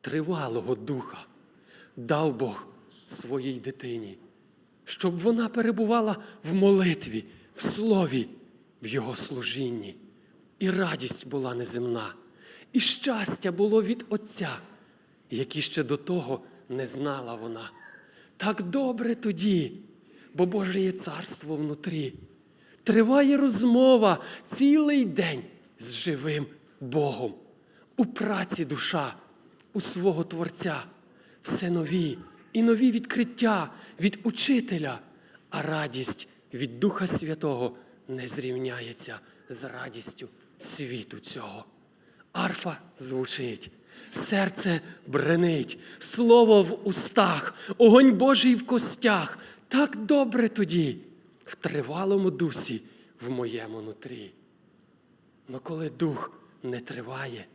тривалого духа дав Бог своїй дитині, щоб вона перебувала в молитві, в слові, в Його служінні. І радість була неземна, і щастя було від Отця, які ще до того не знала вона. Так добре тоді, бо Боже є царство внутрі. Триває розмова цілий день з живим Богом. У праці душа, у свого Творця, все нові і нові відкриття від учителя, а радість від Духа Святого не зрівняється з радістю світу цього. Арфа звучить, серце бренить, слово в устах, огонь Божий в костях. Так добре тоді, в тривалому дусі в моєму нутрі. Но коли дух не триває,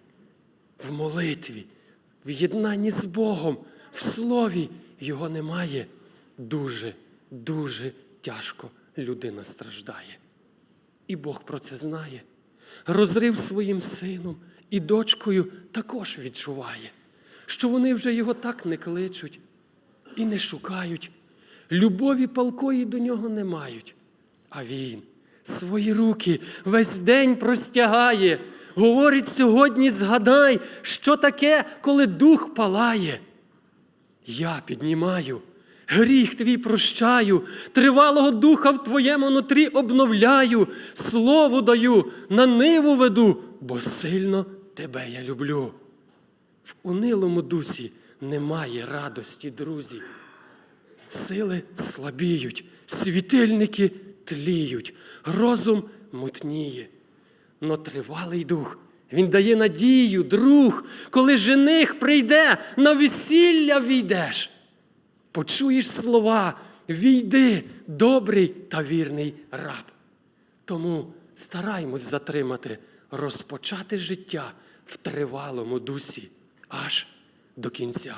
в молитві, в єднанні з Богом, в слові його немає, дуже, дуже тяжко людина страждає. І Бог про це знає. Розрив своїм сином і дочкою також відчуває, що вони вже його так не кличуть і не шукають. Любові палкої до нього не мають. А він свої руки весь день простягає. Говорить сьогодні, згадай, що таке, коли дух палає. Я піднімаю, гріх твій прощаю, тривалого духа в твоєму нутрі обновляю, слово даю, на ниву веду, бо сильно тебе я люблю. В унилому дусі немає радості, друзі. Сили слабіють, світильники тліють, розум мутніє. Но тривалий дух, він дає надію, друг, коли жених прийде, на весілля війдеш. Почуєш слова, війди, добрий та вірний раб. Тому стараймось затримати, розпочати життя в тривалому дусі аж до кінця.